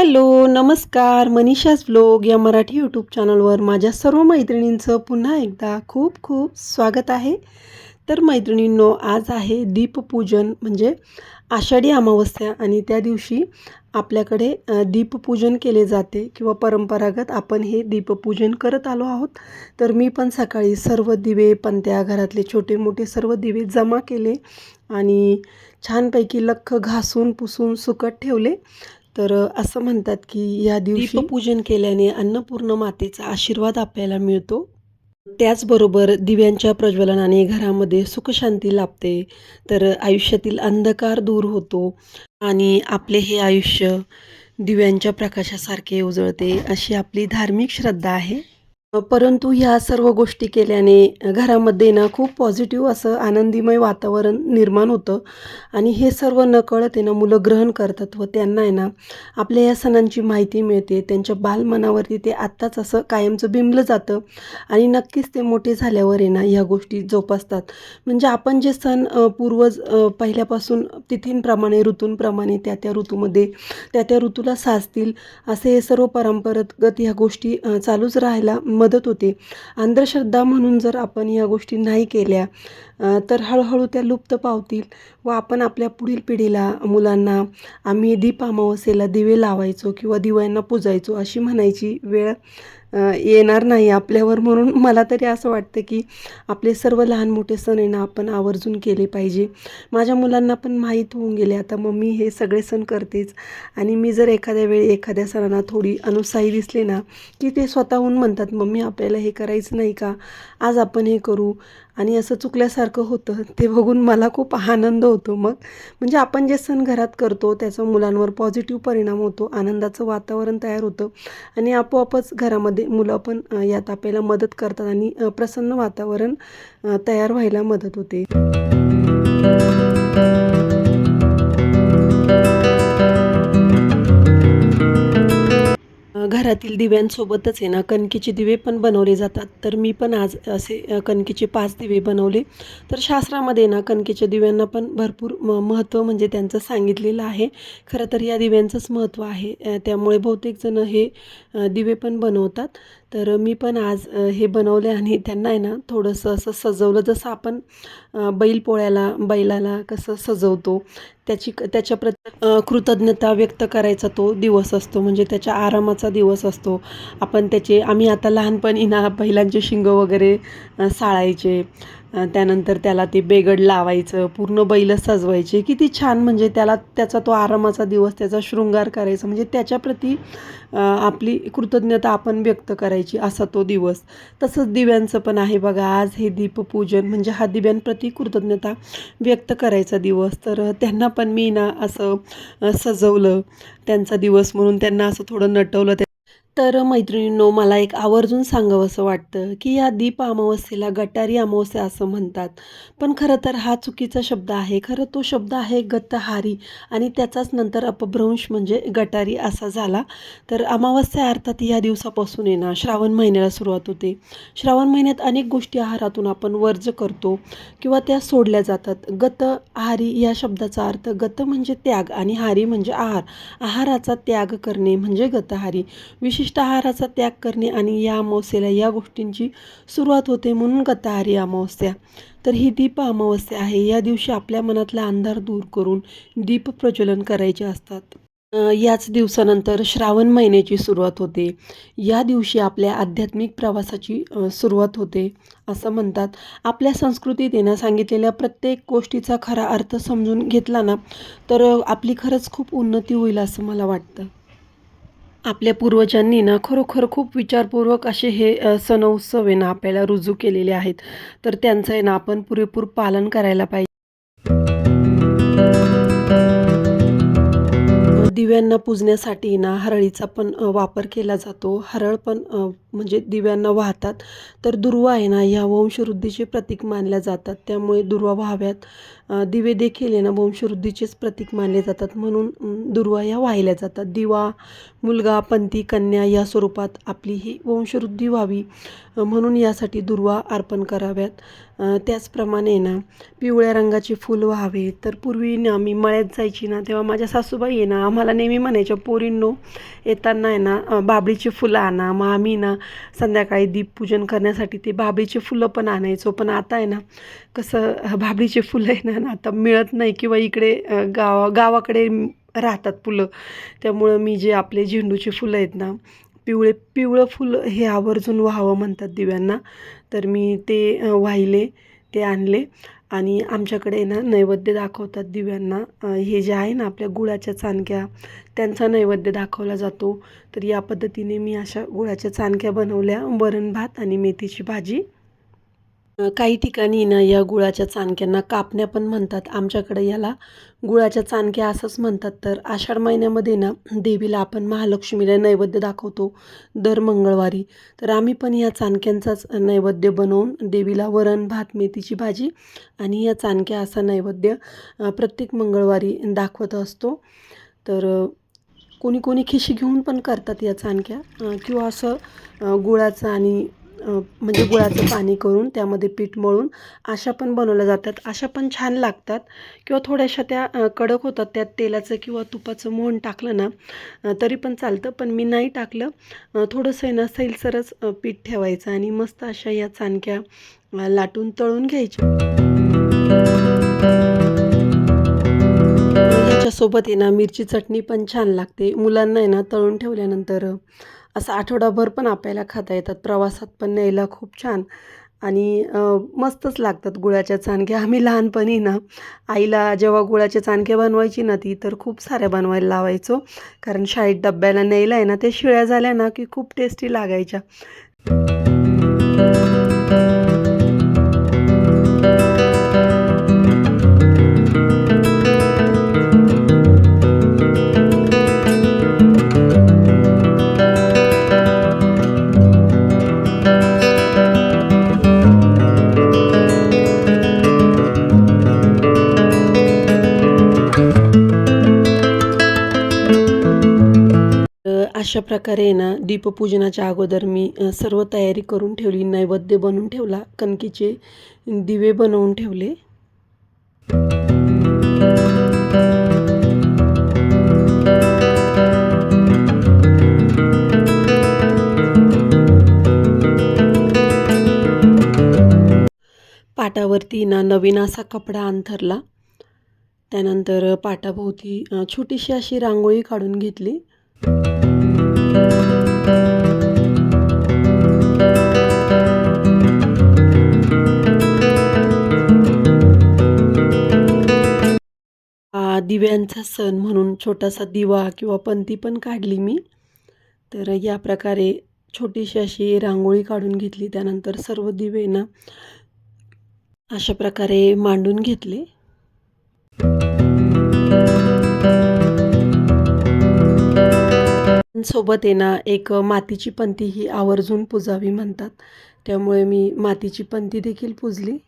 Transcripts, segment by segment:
Hello नमस्कार. Manisha's blog या Marathi YouTube चॅनलवर माझ्या सर्व मैत्रिणींचं पुन्हा एकदा खूप खूप स्वागत आहे. तर मैत्रिणींनो आज आहे दीपपूजन म्हणजे आषाढी अमावस्या आणि त्या दिवशी आपल्याकडे दीपपूजन केले जाते किंवा परंपरागत आपण हे दीपपूजन करत आलो आहोत. तर मी पण सकाळी सर्व दिवे पंत्या घरातले छोटे मोठे सर्व दिवे जमा केले आणि छानपैकी लख्ख घासून पुसून सुकत ठेवले. तर असं म्हणतात की या दिवशी पूजन केल्याने अन्नपूर्ण मातेचा आशीर्वाद आपल्याला मिळतो. त्याचबरोबर दिव्यांच्या प्रज्वलनाने घरामध्ये सुखशांती लाभते. तर आयुष्यातील अंधकार दूर होतो आणि आपले हे आयुष्य दिव्यांच्या प्रकाशासारखे उजळते अशी आपली धार्मिक श्रद्धा आहे. परंतु ह्या सर्व गोष्टी केल्याने घरामध्ये ना खूप पॉझिटिव्ह असं आनंदीमय वातावरण निर्माण होतं. आणि हे सर्व नकळत आहे ना मुलं ग्रहण करतात व त्यांना आहे ना आपल्या या सणांची माहिती मिळते. त्यांच्या बालमनावरती ते आत्ताच असं कायमचं बिंबलं जातं. आणि नक्कीच ते मोठे झाल्यावर आहे ना ह्या गोष्टी जोपासतात. म्हणजे आपण जे सण पूर्वज पहिल्यापासून तिथींप्रमाणे ऋतूंप्रमाणे त्या त्या ऋतूमध्ये त्या त्या ऋतूला साजतील असे हे सर्व परंपरागत ह्या गोष्टी चालूच राहायला मदत होते. अंधश्रद्धा म्हणून जर आपण या गोष्टी नाही केल्या तर हळूहळू त्या लुप्त पावतील व आपण आपल्या पुढील पिढीला मुलांना आम्ही दीप अमावस्येला दिवे लावायचो किंवा दिव्यांना पूजायचो अशी म्हणायची वेळ येणार नाही आपल्यावर म्हणून मला तरी असं वाटतं की आपले सर्व लहान मोठे सण आहे ना आपण आवर्जून केले पाहिजे. माझ्या मुलांना पण माहीत होऊन गेले. आता मम्मी हे सगळे सण करतेच. आणि मी जर एखाद्या वेळी एखाद्या सणांना थोडी अनुत्साही दिसले ना की ते स्वतःहून म्हणतात मम्मी आपल्याला हे करायचं नाही का? आज आपण हे करू. आणि असं चुकल्यासारखं होतं ते बघून मला खूप आनंद होतो मग. म्हणजे आपण जे सण घरात करतो त्याचा मुलांवर पॉझिटिव्ह परिणाम होतो आनंदाचं वातावरण तयार होतं आणि आपोआपच घरामध्ये मुलं पण यात आपल्याला मदत करतात आणि प्रसन्न वातावरण तयार व्हायला मदत होते. घरातील दिव्यांसोबतच आहे ना कणकेचे दिवे पण बनवले जातात. तर मी पण आज असे कणकेचे पाच दिवे बनवले. तर शास्त्रामध्ये ना कणकेच्या दिव्यांना पण भरपूर म महत्त्व म्हणजे त्यांचं सांगितलेलं आहे. खरं तर या दिव्यांचंच महत्त्व आहे. त्यामुळे बहुतेक जण हे दिवे पण बनवतात. तर मी पण आज हे बनवले आणि त्यांना आहे ना थोडंसं असं सजवलं. जसं आपण बैलपोळ्याला बैलाला कसं सजवतो त्याची त्याच्या प्रति कृतज्ञता व्यक्त करायचा तो दिवस असतो. म्हणजे त्याच्या आरामाचा दिवस असतो. आपण त्याचे आम्ही आता लहानपणी ना बैलांचे शिंग वगैरे साळायचे. त्यानंतर त्याला ते बेगड लावायचं पूर्ण बैल सजवायचे. किती छान म्हणजे त्याला त्याचा तो आरामाचा दिवस त्याचा शृंगार करायचा. म्हणजे त्याच्याप्रती आपली कृतज्ञता आपण व्यक्त करायची असा तो दिवस. तसंच दिव्यांचं पण आहे बघा. आज हे दीपपूजन म्हणजे हा दिव्यांप्रती कृतज्ञता व्यक्त करायचा दिवस. तर त्यांना पण मी ना असं सजवलं त्यांचा दिवस म्हणून. त्यांना असं थोडं नटवलं. तर मैत्रिणींनो मला एक आवर्जून सांगावंसं वाटतं की या दीप अमावस्येला गटारी अमावस्या असं म्हणतात. पण खरं तर हा चुकीचा शब्द आहे. खरं तो शब्द आहे गतहारी आणि त्याचाच नंतर अपभ्रंश म्हणजे गटारी असा झाला. तर अमावस्या अर्थात या दिवसापासून आहे ना श्रावण महिन्याला सुरुवात होते. श्रावण महिन्यात अनेक गोष्टी आहारातून आपण वर्ज करतो किंवा त्या सोडल्या जातात. गत आहारी या शब्दाचा अर्थ गत म्हणजे त्याग आणि हारी म्हणजे आहार. आहाराचा त्याग करणे म्हणजे गतहारी. विशेष विशिष्ट आहाराचा त्याग करणे आणि या अमावस्येला या गोष्टींची सुरुवात होते म्हणून गतहारी अमावस्या. तर ही दीप अमावस्या आहे. या दिवशी आपल्या मनातला अंधार दूर करून दीप प्रज्वलन करायचे असतात. याच दिवसानंतर श्रावण महिन्याची सुरुवात होते. या दिवशी आपल्या आध्यात्मिक प्रवासाची सुरुवात होते. असं म्हणतात. आपल्या संस्कृतीत येणं सांगितलेल्या प्रत्येक गोष्टीचा खरा अर्थ समजून घेतला ना तर आपली खरंच खूप उन्नती होईल असं मला वाटतं. आपल्या पूर्वजांनी ना खरोखर खूप विचारपूर्वक असे हे सण उत्सव आहे ना आपल्याला रुजू केलेले आहेत. तर त्यांचं आहे ना आपण पुरेपूर पालन करायला पाहिजे. दिव्यांना पूजण्यासाठी ना हरळीचा पण वापर केला जातो. हरळ पण म्हणजे दिव्यांना वाहतात. तर दुर्वा आहे ना ह्या वंशवृद्धीचे प्रतीक मानल्या जातात. त्यामुळे दुर्वा व्हाव्यात. दिवे देखील आहे ना वंशवृद्धीचेच प्रतीक मानले जातात. म्हणून दुर्वा या वाहिल्या जातात. दिवा मुलगा पंथी कन्या या स्वरूपात आपली ही वंशवृद्धी व्हावी. म्हणून यासाठी दुर्वा अर्पण कराव्यात. त्याचप्रमाणे ना पिवळ्या रंगाचे फुलं व्हावे. तर पूर्वी ना मी मळ्यात जायची ना तेव्हा माझ्या सासूबाई आहे ना आम्हाला नेहमी म्हणायच्या पोरींनो येताना आहे ना बाबळीची फुलं आणा. मग आम्ही ना संध्याकाळी दीपपूजन करण्यासाठी ते बाबळीचे फुलं पण आणायचो. पण आता आहे ना कसं अ, बाबळीचे फुलं आहे ना आता मिळत नाही किंवा इकडे गावा गावाकडे राहतात फुलं. त्यामुळं मी जे आपले झेंडूचे फुलं आहेत ना पिवळे पिवळं फुलं हे आवर्जून व्हावं म्हणतात दिव्यांना. तर मी ते वाहिले ते आणले आणि आमच्याकडे ना नैवेद्य दाखवतात दिव्यांना. हे जे आहे ना आपल्या गुळाच्या चाणक्या त्यांचा नैवेद्य दाखवला जातो. तर या पद्धतीने मी अशा गुळाच्या चाणक्या बनवल्या वरण भात आणि मेथीची भाजी. काही ठिकाणी ना या गुळाच्या चाणक्यांना कापण्या पण म्हणतात. आमच्याकडे याला गुळाच्या चाणक्या असंच म्हणतात. तर आषाढ महिन्यामध्ये ना देवीला आपण महालक्ष्मीला नैवेद्य दाखवतो दर मंगळवारी. तर आम्ही पण या चाणक्यांचाच नैवेद्य बनवून देवीला वरण भात मेथीची भाजी आणि या चाणक्या असा नैवेद्य प्रत्येक मंगळवारी दाखवत असतो. तर कोणी कोणी खिशी घेऊन पण करतात या चाणक्या किंवा असं गुळाचं आणि म्हणजे गुळाचं पाणी करून त्यामध्ये पीठ मळून अशा पण बनवल्या जातात. अशा पण छान लागतात. किंवा थोड्याशा त्या कडक होतात. त्यात तेलाचं किंवा तुपाचं मोहन टाकलं ना तरी पण चालतं. पण मी नाही टाकलं. थोडंसं आहे ना सैलसरच पीठ ठेवायचं आणि मस्त अशा या चाणक्या लाटून तळून घ्यायच्या. सोबत आहे ना मिरची चटणी पण छान लागते. मुलांना आहे ना तळून ठेवल्यानंतर असं आठवडाभर पण आपल्याला खाता येतात. प्रवासात पण न्यायला खूप छान. आणि मस्तच लागतात गुळाच्या चाणक्या आम्ही लहानपणी ना आईला जेव्हा गुळाच्या चाणक्या बनवायची ना ती तर खूप साऱ्या बनवायला लावायचो. कारण शाळेत डब्याला न्यायला आहे ना ते शिळ्या झाल्या ना की खूप टेस्टी लागायच्या. अशा प्रकारे आहे ना दीपपूजनाच्या अगोदर मी सर्व तयारी करून ठेवली नैवेद्य बनवून ठेवला कणकीचे दिवे बनवून ठेवले. पाटावरती ना नवीन असा कपडा अंथरला. त्यानंतर पाटाभोवती छोटीशी अशी रांगोळी काढून घेतली. दिव्यांचा सण म्हणून छोटासा दिवा किंवा पंती पण काढली मी. तर या प्रकारे छोटीशी अशी रांगोळी काढून घेतली त्यानंतर सर्व दिवे ना अशा प्रकारे मांडून घेतले. सोबत आहे ना एक मातीची पंती ही आवर्जून पुजावी म्हणतात. त्यामुळे मी मातीची पंती देखील पुजली.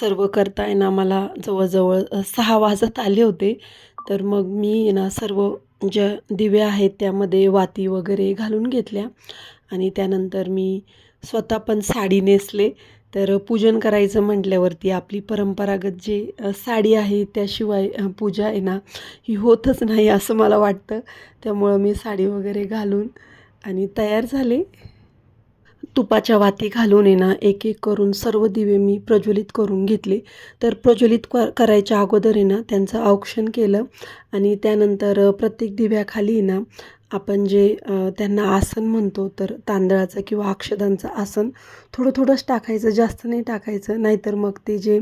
सर्व करता ना मला जवळजवळ सहा वाजत आले होते. तर मग मी ना सर्व ज्या दिवे आहेत त्यामध्ये वाती वगैरे घालून घेतल्या. आणि त्यानंतर मी स्वतः पण साडी नेसले. तर पूजन करायचं म्हटल्यावरती आपली परंपरागत जे साडी आहे त्याशिवाय पूजा आहे ना ही होतच नाही असं मला वाटतं. त्यामुळं मी साडी वगैरे घालून आणि तयार झाले. तुपाच्या वाती घालून येणं एक एक करून सर्व दिवे मी प्रज्वलित करून घेतले. तर प्रज्वलित क करायच्या अगोदर येणं त्यांचं औक्षण केलं आणि त्यानंतर प्रत्येक दिव्याखाली ना आपण जे त्यांना आसन म्हणतो तर तांदळाचं किंवा अक्षदांचं आसन थोडं थोडंच टाकायचं जास्त नाही टाकायचं. नाहीतर मग ते जे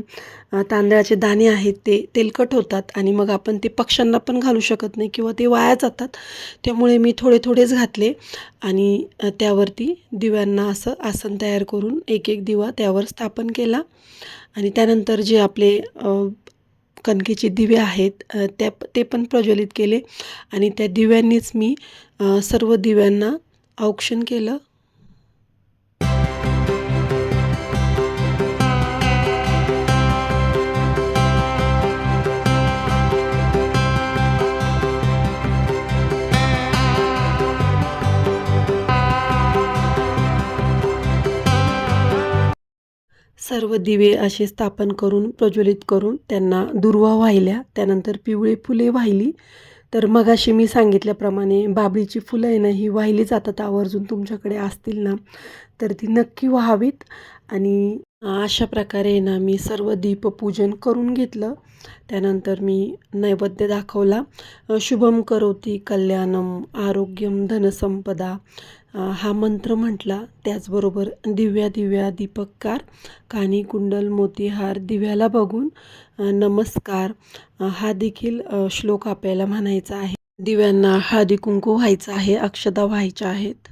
तांदळाचे दाणे आहेत ते तेलकट होतात आणि मग आपण ते पक्ष्यांना पण घालू शकत नाही किंवा ते वाया जातात. त्यामुळे मी थोडे थोडेच घातले आणि त्यावरती दिव्यांना असं आसन तयार करून एक एक दिवा त्यावर स्थापन केला. आणि त्यानंतर जे आपले कणकेचे दिवे आहेत त्या ते पण प्रज्वलित केले. आणि त्या दिव्यांनीच मी सर्व दिव्यांना औक्षण केलं. सर्व दिवे असे स्थापन करून प्रज्वलित करून त्यांना दुर्वा वाहिल्या. त्यानंतर पिवळे फुले वाहिली. तर मगाशी मी सांगितल्याप्रमाणे बाबळीची फुलं आहे ना ही वाहिली जातात आवर्जून तुमच्याकडे असतील ना तर ती नक्की व्हावीत. आणि अशा प्रकारे ना मी सर्व दीपपूजन करून घेतलं. त्यानंतर मी नैवेद्य दाखवला. शुभम करोती कल्याणम आरोग्यम धनसंपदा हा मंत्र म्हटला. त्याचबरोबर दिव्या दिव्या दीपककार कानी कुंडल मोतीहार दिव्याला बघून नमस्कार हा देखील श्लोक आपल्याला म्हणायचा आहे. दिव्यांना हळदी कुंकू व्हायचं आहे अक्षता व्हायच्या आहेत.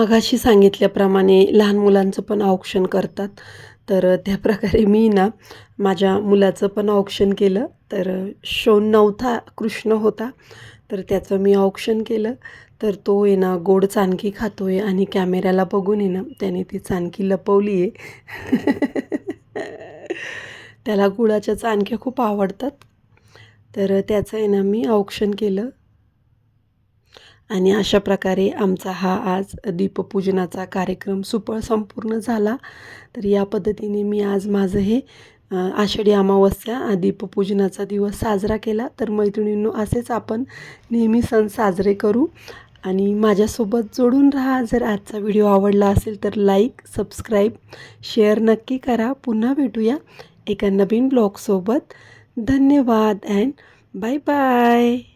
मगाशी सांगितल्याप्रमाणे लहान मुलांचं पण औक्षण करतात. तर त्या प्रकारे मी ना माझ्या मुलाचं पण औक्षण केलं. तर शोन नव्हता कृष्ण होता. तर त्याचं मी औक्षण केलं. तर तो आहे ना गोड चाणकी खातो आहे आणि कॅमेऱ्याला बघून आहे ना त्याने ती चाणकी लपवली आहे. त्याला गुळाच्या चाणक्या खूप आवडतात. तर त्याचं आहे ना मी औक्षण केलं. आणि अशा प्रकारे आमचा हा आज दीपपूजनाचा कार्यक्रम सुपळ संपूर्ण झाला. तर या पद्धतीने मी आज माझं हे आषाढी अमावस्या दीपपूजनाचा दिवस साजरा केला. तर मैत्रिणींनो असेच आपण नेहमी सण साजरे करू आणि माझ्यासोबत जोडून राहा. जर आजचा व्हिडिओ आवडला असेल तर लाईक सबस्क्राईब शेअर नक्की करा. पुन्हा भेटूया एका नवीन ब्लॉगसोबत. धन्यवाद अँड बाय बाय.